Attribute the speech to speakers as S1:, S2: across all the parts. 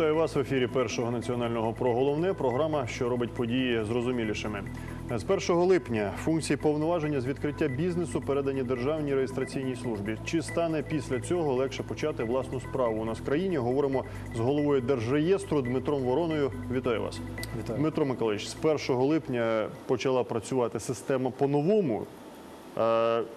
S1: Вітаю вас в ефірі першого національного про головне. Програма, що робить події зрозумілішими. З 1 липня функції повноваження з відкриття бізнесу передані державній реєстраційній службі. Чи стане після цього легше почати власну справу у нас в країні? Говоримо з головою Держреєстру Дмитром Вороною. Вітаю вас,
S2: Вітаю.
S1: Дмитро Миколаївич. З 1 липня почала працювати система по-новому.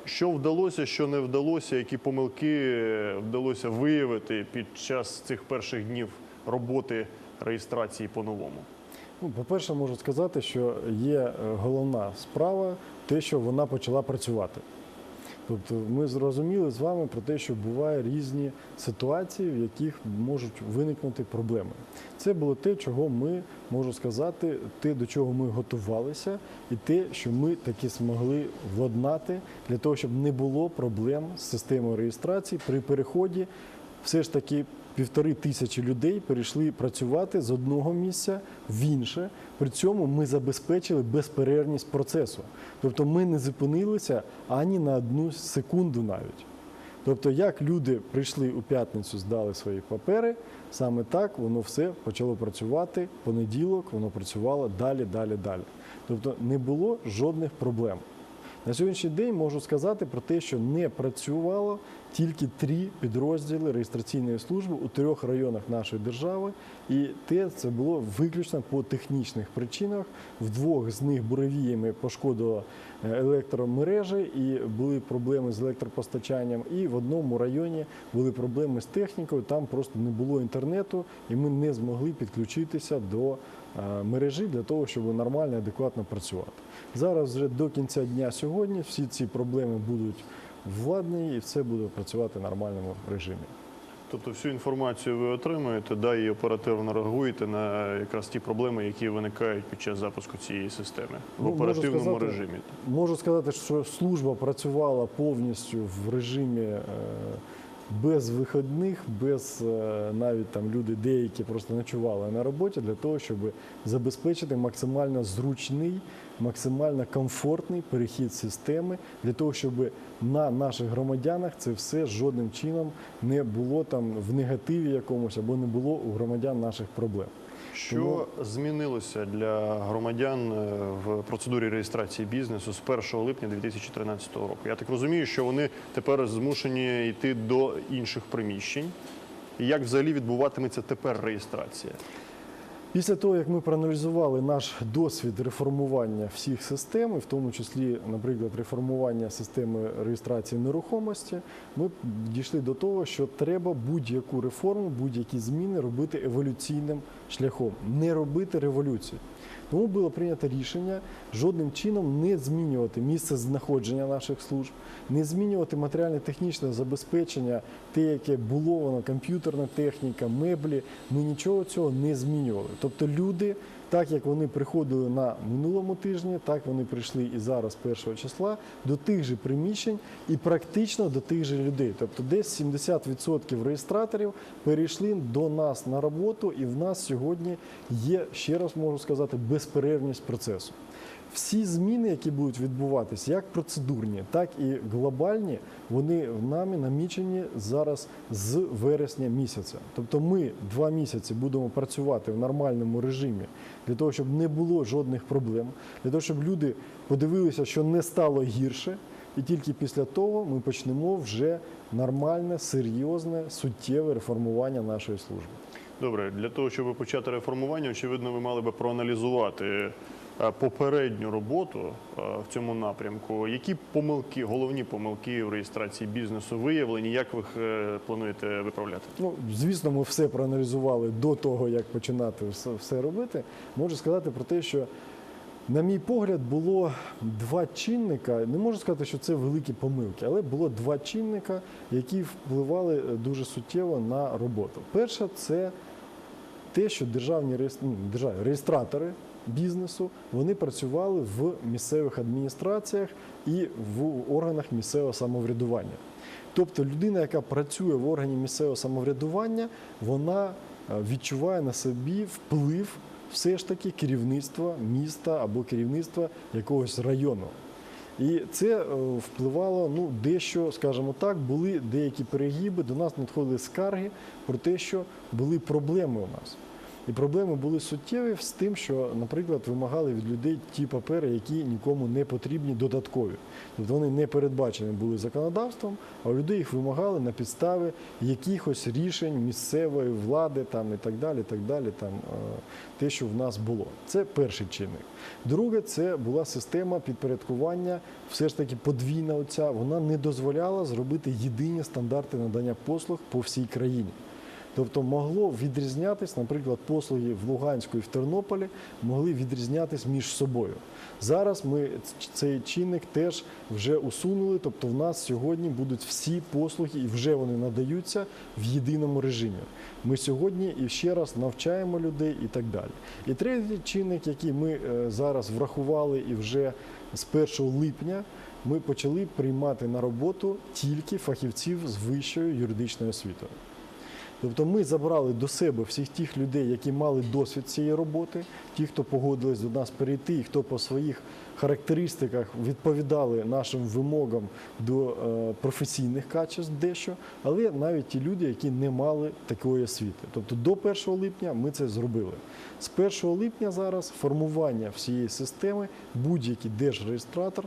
S1: Що вдалося, що не вдалося, які помилки вдалося виявити під час цих перших днів роботи реєстрації по-новому?
S2: Ну, по-перше, можу сказати, що є е, головна справа те, що вона почала працювати. Тобто ми зрозуміли з вами про те, що бувають різні ситуації, в яких можуть виникнути проблеми. Це було те, чого ми можу сказати, те, до чого ми готувалися, і те, що ми таки змогли владнати для того, щоб не було проблем з системою реєстрації при переході. Все ж таки півтори тисячі людей перейшли працювати з одного місця в інше. При цьому ми забезпечили безперервність процесу. Тобто ми не зупинилися ані на одну секунду навіть. Тобто, як люди прийшли у п'ятницю, здали свої папери, саме так воно все почало працювати. Понеділок воно працювало далі, далі, далі. Тобто не було жодних проблем. На сьогоднішній день можу сказати про те, що не працювало тільки три підрозділи реєстраційної служби у трьох районах нашої держави, і те це було виключно по технічних причинах. В двох з них буревіями пошкодило е, електромережі і були проблеми з електропостачанням. І в одному районі були проблеми з технікою. Там просто не було інтернету, і ми не змогли підключитися до мережі для того, щоб нормально адекватно працювати. Зараз вже до кінця дня сьогодні всі ці проблеми будуть владні і все буде працювати в нормальному режимі.
S1: Тобто всю інформацію ви отримуєте, да, і оперативно реагуєте на якраз ті проблеми, які виникають під час запуску цієї системи в
S2: Ну, можу
S1: оперативному
S2: сказати,
S1: режимі.
S2: Можу сказати, що служба працювала повністю в режимі е, без вихідних, без е, навіть там люди деякі просто ночували на роботі для того, щоб забезпечити максимально зручний, максимально комфортний перехід системи, для того, щоб на наших громадянах це все жодним чином не було там в негативі якомусь або не було у громадян наших проблем.
S1: Що змінилося для громадян е, в процедурі реєстрації бізнесу з 1 липня 2013 року? Я так розумію, що вони тепер змушені йти до інших приміщень. І як взагалі відбуватиметься тепер реєстрація?
S2: Після того, як ми проаналізували наш досвід реформування всіх систем, в тому числі, наприклад, реформування системи реєстрації нерухомості, ми дійшли до того, що треба будь-яку реформу, будь-які зміни робити еволюційним шляхом, не робити революції. Тому було прийнято рішення жодним чином не змінювати місце знаходження наших служб, не змінювати матеріально-технічне забезпечення, те, яке було воно, комп'ютерна техніка, меблі. Ми нічого цього не змінювали. Тобто люди, так як вони приходили на минулому тижні, так вони прийшли і зараз, 1 числа, до тих же приміщень і практично до тих же людей. Тобто десь 70% реєстраторів перейшли до нас на роботу, і в нас сьогодні є, ще раз можу сказати, безперервність процесу. Всі зміни, які будуть відбуватися, як процедурні, так і глобальні, вони в нами намічені зараз з вересня місяця. Тобто ми два місяці будемо працювати в нормальному режимі для того, щоб не було жодних проблем, для того, щоб люди подивилися, що не стало гірше. І тільки після того ми почнемо вже нормальне, серйозне, суттєве реформування нашої служби.
S1: Добре, для того, щоб почати реформування, очевидно, ви мали би проаналізувати попередню роботу е, в цьому напрямку. Які помилки, головні помилки в реєстрації бізнесу виявлені? Як ви їх е, плануєте виправляти?
S2: Ну, звісно, ми все проаналізували до того, як починати все, робити. Можу сказати про те, що, на мій погляд, було два чинника. Не можу сказати, що це великі помилки, але було два чинника, які впливали е, дуже суттєво на роботу. Перше, це те, що державні ну, реєстратори бізнесу вони працювали в місцевих адміністраціях і в органах місцевого самоврядування. Тобто людина, яка працює в органі місцевого самоврядування, вона е, відчуває на собі вплив все ж таки керівництва міста або керівництва якогось району. І це е, впливало ну, дещо, скажімо так, були деякі перегиби, до нас надходили скарги про те, що були проблеми у нас. І проблеми були суттєві з тим, що, наприклад, вимагали від людей ті папери, які нікому не потрібні додаткові. Тобто вони не передбачені були законодавством, а у людей їх вимагали на підставі якихось рішень місцевої влади там, і так далі. так далі, там, е, те, що в нас було. Це перший чинник. Друге, це була система підпорядкування, все ж таки подвійна оця, вона не дозволяла зробити єдині стандарти надання послуг по всій країні. Тобто могло відрізнятись, наприклад, послуги в Луганську і в Тернополі могли відрізнятись між собою. Зараз ми цей чинник теж вже усунули. Тобто, в нас сьогодні будуть всі послуги, і вже вони надаються в єдиному режимі. Ми сьогодні і ще раз навчаємо людей і так далі. І третій чинник, який ми е, зараз врахували, і вже з 1 липня ми почали приймати на роботу тільки фахівців з вищою юридичною освітою. Тобто ми забрали до себе всіх тих людей, які мали досвід цієї роботи, ті, хто погодились до нас перейти, і хто по своїх характеристиках відповідали нашим вимогам до е, професійних качеств дещо, але навіть ті люди, які не мали такої освіти. Тобто до 1 липня ми це зробили. З 1 липня зараз формування всієї системи будь-який держреєстратор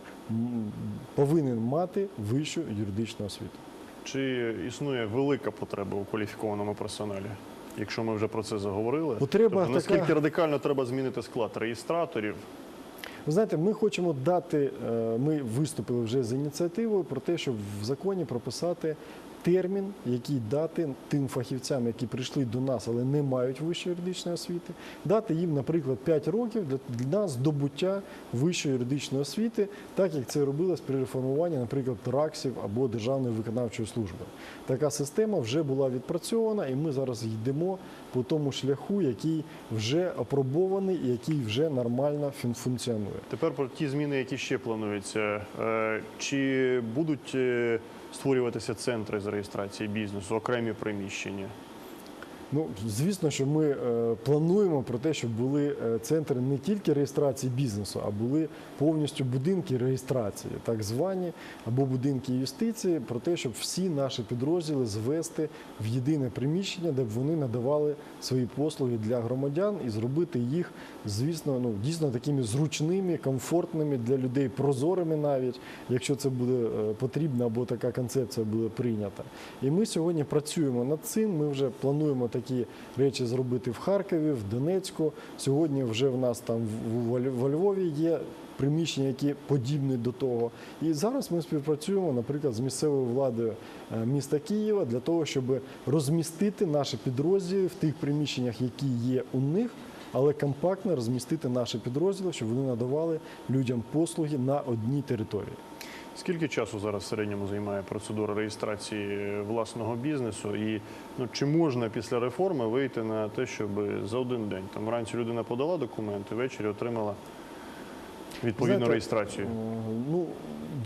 S2: повинен мати вищу юридичну освіту.
S1: Чи існує велика потреба у кваліфікованому персоналі? Якщо ми вже про це заговорили,
S2: Потреба
S1: тобто, наскільки
S2: така-
S1: радикально треба змінити склад реєстраторів?
S2: Ви знаєте, ми хочемо дати, е, ми виступили вже з ініціативою про те, щоб в законі прописати термін, який дати тим фахівцям, які прийшли до нас, але не мають вищої юридичної освіти, дати їм, наприклад, 5 років для, здобуття вищої юридичної освіти, так як це робилось при реформуванні, наприклад, РАКСів або Державної виконавчої служби. Така система вже була відпрацьована, і ми зараз йдемо по тому шляху, який вже опробований і який вже нормально фун- функціонує.
S1: Тепер про ті зміни, які ще плануються. Е, Чи будуть е, створюватися центри з реєстрації бізнесу, окремі приміщення?
S2: Ну, звісно, що ми е, плануємо про те, щоб були е, центри не тільки реєстрації бізнесу, а були повністю будинки реєстрації, так звані, або будинки юстиції, про те, щоб всі наші підрозділи звести в єдине приміщення, де б вони надавали свої послуги для громадян і зробити їх, звісно, ну дійсно такими зручними, комфортними для людей, прозорими навіть, якщо це буде е, потрібно або така концепція буде прийнята. І ми сьогодні працюємо над цим. Ми вже плануємо такі речі зробити в Харкові, в Донецьку. Сьогодні вже в нас там в- в во Львові є. Приміщення, які подібні до того, і зараз ми співпрацюємо, наприклад, з місцевою владою е, міста Києва для того, щоб розмістити наші підрозділи в тих приміщеннях, які є у них, але компактно розмістити наші підрозділи, щоб вони надавали людям послуги на одній території.
S1: Скільки часу зараз в середньому займає процедура реєстрації власного бізнесу? І ну, чи можна після реформи вийти на те, щоб за один день там вранці людина подала документи, ввечері отримала відповідну
S2: Знаєте,
S1: реєстрацію?
S2: Е, Ну,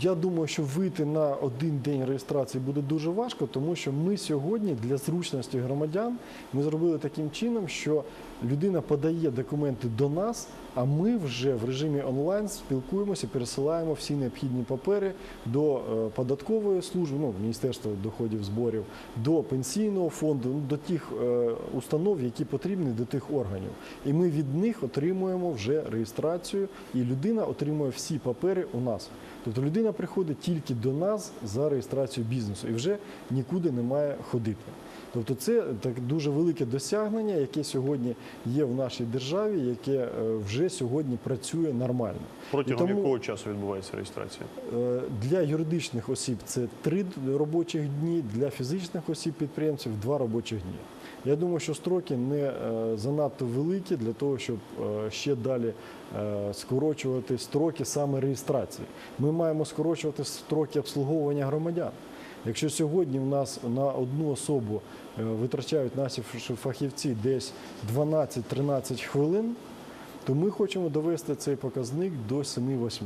S2: я думаю, що вийти на один день реєстрації буде дуже важко, тому що ми сьогодні для зручності громадян ми зробили таким чином, що людина подає документи до нас, а ми вже в режимі онлайн спілкуємося, пересилаємо всі необхідні папери до е, податкової служби, ну, Міністерства доходів зборів, до пенсійного фонду, ну, до тих е, установ, які потрібні до тих органів. І ми від них отримуємо вже реєстрацію, і людина отримує всі папери у нас. Тобто людина приходить тільки до нас за реєстрацію бізнесу і вже нікуди не має ходити. Тобто це так дуже велике досягнення, яке сьогодні є в нашій державі, яке е, вже сьогодні працює нормально.
S1: Протягом
S2: тому-
S1: якого часу відбувається реєстрація?
S2: Е, Для юридичних осіб це три робочих дні, для фізичних осіб підприємців два робочих дні. Я думаю, що строки не е, занадто великі для того, щоб ще далі скорочувати строки саме реєстрації. Ми маємо скорочувати строки обслуговування громадян. Якщо сьогодні в нас на одну особу е, витрачають наші фахівці десь 12-13 хвилин, то ми хочемо довести цей показник до 7-8.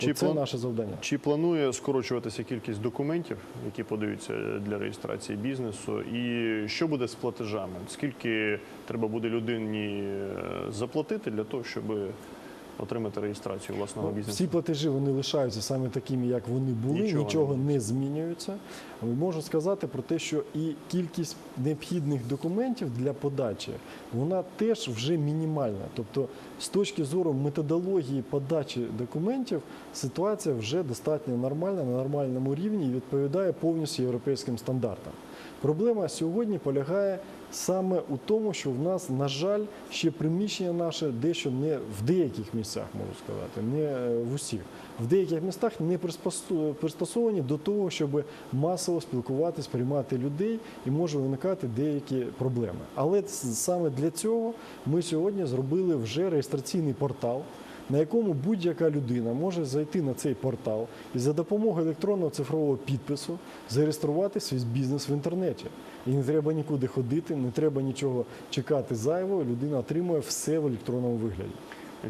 S2: Це
S1: план-
S2: наше завдання.
S1: Чи планує скорочуватися кількість документів, які подаються для реєстрації бізнесу? І що буде з платежами? Скільки треба буде людині е, заплатити для того, щоб отримати реєстрацію власного
S2: Ну,
S1: бізнесу?
S2: Всі платежі вони лишаються саме такими, як вони були,
S1: Нічого
S2: нічого,
S1: не
S2: не змінюється. Можу сказати про те, що і кількість необхідних документів для подачі вона теж вже мінімальна. Тобто, з точки зору методології подачі документів, ситуація вже достатньо нормальна, на нормальному рівні і відповідає повністю європейським стандартам. Проблема сьогодні полягає саме у тому, що в нас, на жаль, ще приміщення наше дещо не в деяких місцях, можу сказати, не е, в усіх. В деяких містах не пристосовані до того, щоб масово спілкуватись, приймати людей, і може виникати деякі проблеми. Але саме для цього ми сьогодні зробили вже реєстраційний портал на якому будь-яка людина може зайти на цей портал і за допомогою електронного цифрового підпису зареєструвати свій бізнес в інтернеті. І не треба нікуди ходити, не треба нічого чекати зайвого. Людина отримує все в електронному вигляді.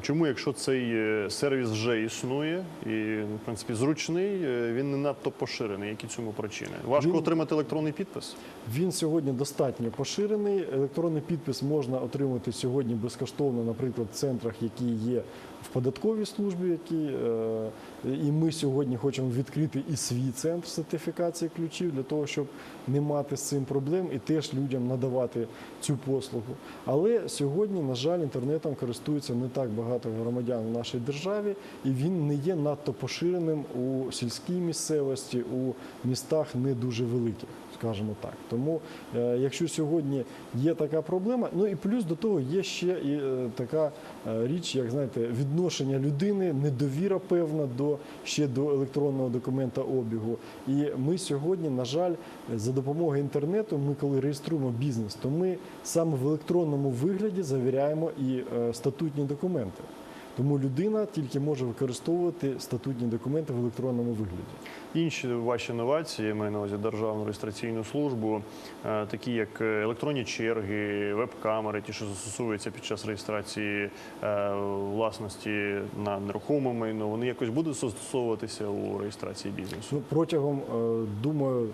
S1: Чому, якщо цей е, сервіс вже існує і в принципі зручний, е, він не надто поширений? Які цьому причини? Важко
S2: Він-
S1: отримати електронний підпис?
S2: Він сьогодні достатньо поширений. Електронний підпис можна отримати сьогодні безкоштовно, наприклад, в центрах, які є в податковій службі, які е, і ми сьогодні хочемо відкрити і свій центр сертифікації ключів для того, щоб не мати з цим проблем і теж людям надавати цю послугу. Але сьогодні, на жаль, інтернетом користується не так багато громадян в нашій державі, і він не є надто поширеним у сільській місцевості, у містах не дуже великих скажімо так. Тому, е, якщо сьогодні є така проблема, ну і плюс до того є ще і е, така річ, як знаєте, відношення людини, недовіра певна до ще до електронного документа обігу. І ми сьогодні, на жаль, за допомогою інтернету, ми коли реєструємо бізнес, то ми саме в електронному вигляді завіряємо і е, статутні документи. Тому людина тільки може використовувати статутні документи в електронному вигляді.
S1: Інші ваші новації, я маю на увазі державну реєстраційну службу, е, такі як е, електронні черги, веб-камери, ті, що застосовуються під час реєстрації е, власності на нерухоме майно, вони якось будуть застосовуватися у реєстрації бізнесу?
S2: Ну, протягом, думаю,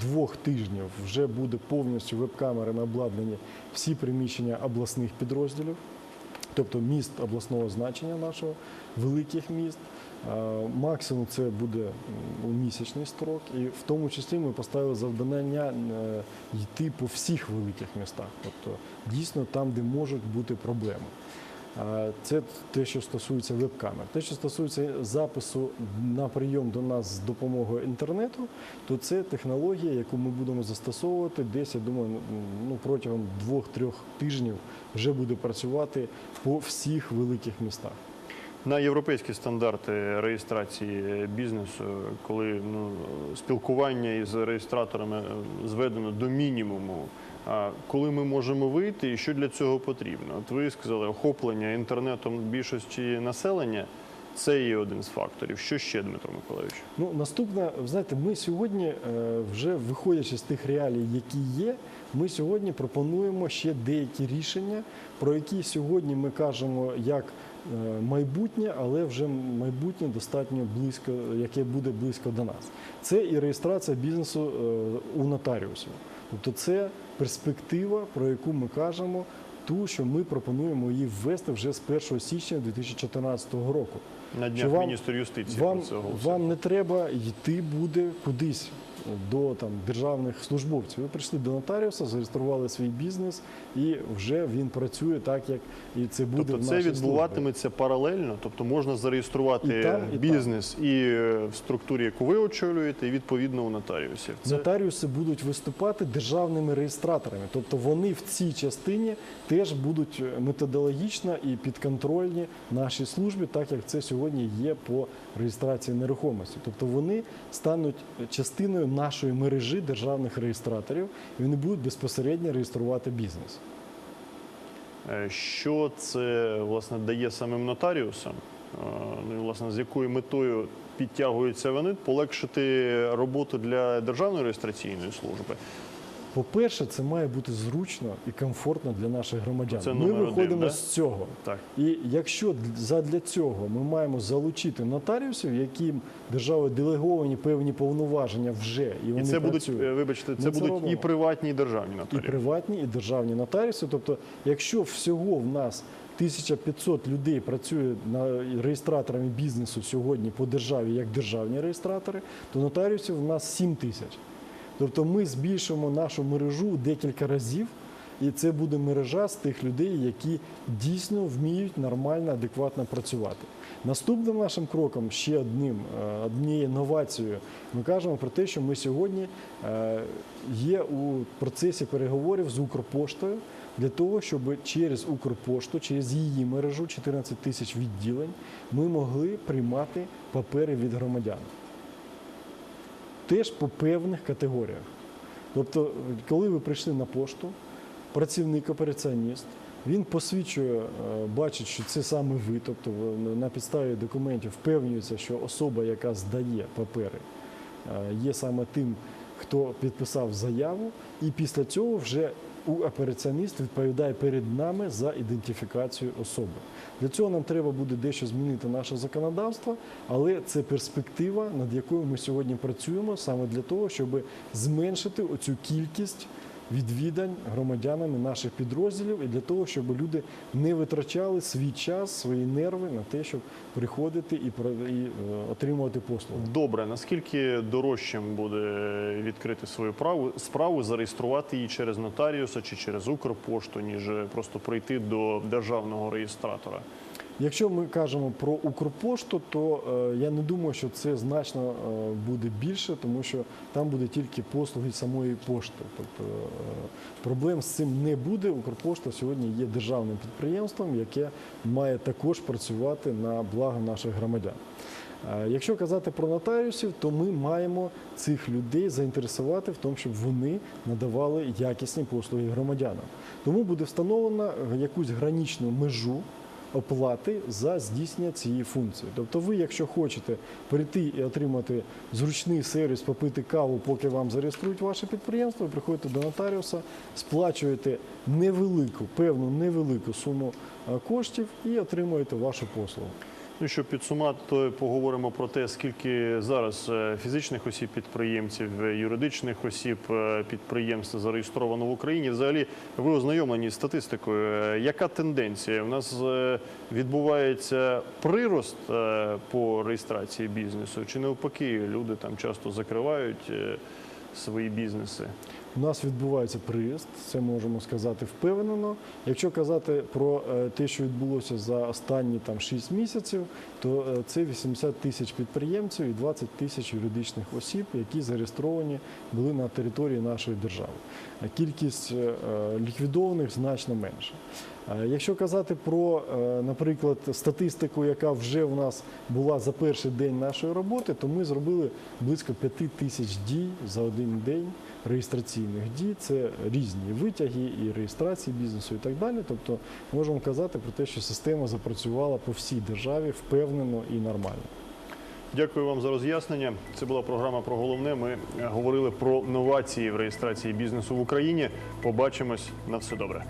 S2: двох тижнів вже буде повністю веб-камерами обладнані всі приміщення обласних підрозділів, тобто міст обласного значення нашого, великих міст. Максимум це буде у місячний строк, і в тому числі ми поставили завдання е, йти по всіх великих містах, тобто дійсно там, де можуть бути проблеми. А, Це те, що стосується веб-камер. Те, що стосується запису на прийом до нас з допомогою інтернету, то це технологія, яку ми будемо застосовувати десь, я думаю, ну, протягом двох-трьох тижнів вже буде працювати по всіх великих містах.
S1: На європейські стандарти реєстрації бізнесу, коли ну, спілкування із реєстраторами е, зведено до мінімуму, коли ми можемо вийти і що для цього потрібно? От ви сказали, охоплення інтернетом більшості населення це є один з факторів. Що ще, Дмитро Миколаївич?
S2: Ну, наступне, знаєте, ми сьогодні, е, вже виходячи з тих реалій, які є, ми сьогодні пропонуємо ще деякі рішення, про які сьогодні ми кажемо як е, майбутнє, але вже майбутнє достатньо близько, яке буде близько до нас. Це і реєстрація бізнесу е, у нотаріусів. Тобто це перспектива, про яку ми кажемо, ту, що ми пропонуємо її ввести вже з 1 січня 2014 року.
S1: На днях
S2: вам-
S1: міністр юстиції
S2: Вам,
S1: про це оголосив.
S2: вам не треба йти буде кудись до там державних службовців. Ви прийшли до нотаріуса, зареєстрували свій бізнес, і вже він працює так, як і це буде
S1: Тобто
S2: в
S1: це
S2: нашій службі.
S1: відбуватиметься паралельно, тобто можна зареєструвати
S2: І там, і
S1: бізнес і е, в структурі, яку ви очолюєте, і відповідно у нотаріусів. Це
S2: Нотаріуси будуть виступати державними реєстраторами, тобто вони в цій частині теж будуть методологічно і підконтрольні нашій службі, так як це сьогодні є по реєстрації нерухомості. Тобто вони стануть частиною нашої мережі державних реєстраторів, і вони будуть безпосередньо реєструвати бізнес.
S1: Е, Що це власне дає самим нотаріусам? Е, Ну власне з якою метою підтягуються вони полегшити роботу для державної реєстраційної служби?
S2: По-перше, це має бути зручно і комфортно для наших громадян.
S1: Це
S2: Ми
S1: один,
S2: виходимо
S1: да?
S2: з цього.
S1: Так.
S2: І якщо задля цього ми маємо залучити нотаріусів, яким державою делеговані певні повноваження вже і вони
S1: І це будуть,
S2: працюють,
S1: е, вибачте,
S2: Ми
S1: це
S2: це
S1: будуть і приватні, і державні
S2: і приватні, і державні нотаріуси. Тобто, якщо всього в нас 1500 людей працює на реєстраторами бізнесу сьогодні по державі як державні реєстратори, то нотаріусів у нас 7 тисяч. Тобто ми збільшимо нашу мережу декілька разів, і це буде мережа з тих людей, які дійсно вміють нормально, адекватно працювати. Наступним нашим кроком, ще одним, е, однією новацією, ми кажемо про те, що ми сьогодні е, є у процесі переговорів з Укрпоштою для того, щоб через Укрпошту, через її мережу 14 тисяч відділень, ми могли приймати папери від громадян теж по певних категоріях. Тобто, коли ви прийшли на пошту, працівник операціоніст, він посвідчує, е, бачить, що це саме ви, тобто на підставі документів впевнюється, що особа, яка здає папери, е, є саме тим, хто підписав заяву, і після цього вже операціоніст відповідає перед нами за ідентифікацію особи. Для цього нам треба буде дещо змінити наше законодавство, але це перспектива, над якою ми сьогодні працюємо саме для того, щоб зменшити оцю кількість відвідань громадянами наших підрозділів і для того, щоб люди не витрачали свій час, свої нерви на те, щоб приходити і, е, отримувати послуги.
S1: Добре, наскільки дорожчим буде відкрити свою праву справу, зареєструвати її через нотаріуса чи через Укрпошту, ніж просто прийти до державного реєстратора?
S2: Якщо ми кажемо про Укрпошту, то е, я не думаю, що це значно е, буде більше, тому що там буде тільки послуги самої пошти. Тобто е, проблем з цим не буде. Укрпошта сьогодні є державним підприємством, яке має також працювати на благо наших громадян. Якщо казати про нотаріусів, то ми маємо цих людей заінтересувати в тому, щоб вони надавали якісні послуги громадянам. Тому буде встановлено якусь граничну межу оплати за здійснення цієї функції. Тобто, ви, якщо хочете прийти і отримати зручний сервіс, попити каву, поки вам зареєструють ваше підприємство, приходите до нотаріуса, сплачуєте невелику, певну невелику суму коштів і отримуєте вашу послугу.
S1: Ну, щоб підсумати, поговоримо про те, скільки зараз е, фізичних осіб підприємців, е, юридичних осіб е, підприємств зареєстровано в Україні. Взагалі, ви ознайомлені з статистикою. Яка тенденція? У нас відбувається прирост по реєстрації бізнесу, чи навпаки, люди там часто закривають свої бізнеси?
S2: У нас відбувається приїзд, це можемо сказати впевнено. Якщо казати про е, те, що відбулося за останні там 6 місяців, то е, це 80 тисяч підприємців і 20 тисяч юридичних осіб, які зареєстровані були на території нашої держави. Е, Кількість ліквідованих значно менша. Якщо казати про, наприклад, статистику, яка вже у нас була за перший день нашої роботи, то ми зробили близько 5 тисяч дій за один день реєстраційних дій. Це різні витяги і реєстрації бізнесу і так далі. Тобто можемо казати про те, що система запрацювала по всій державі впевнено і нормально.
S1: Дякую вам за роз'яснення. Це була програма про головне. Ми говорили про новації в реєстрації бізнесу в Україні. Побачимось на все добре.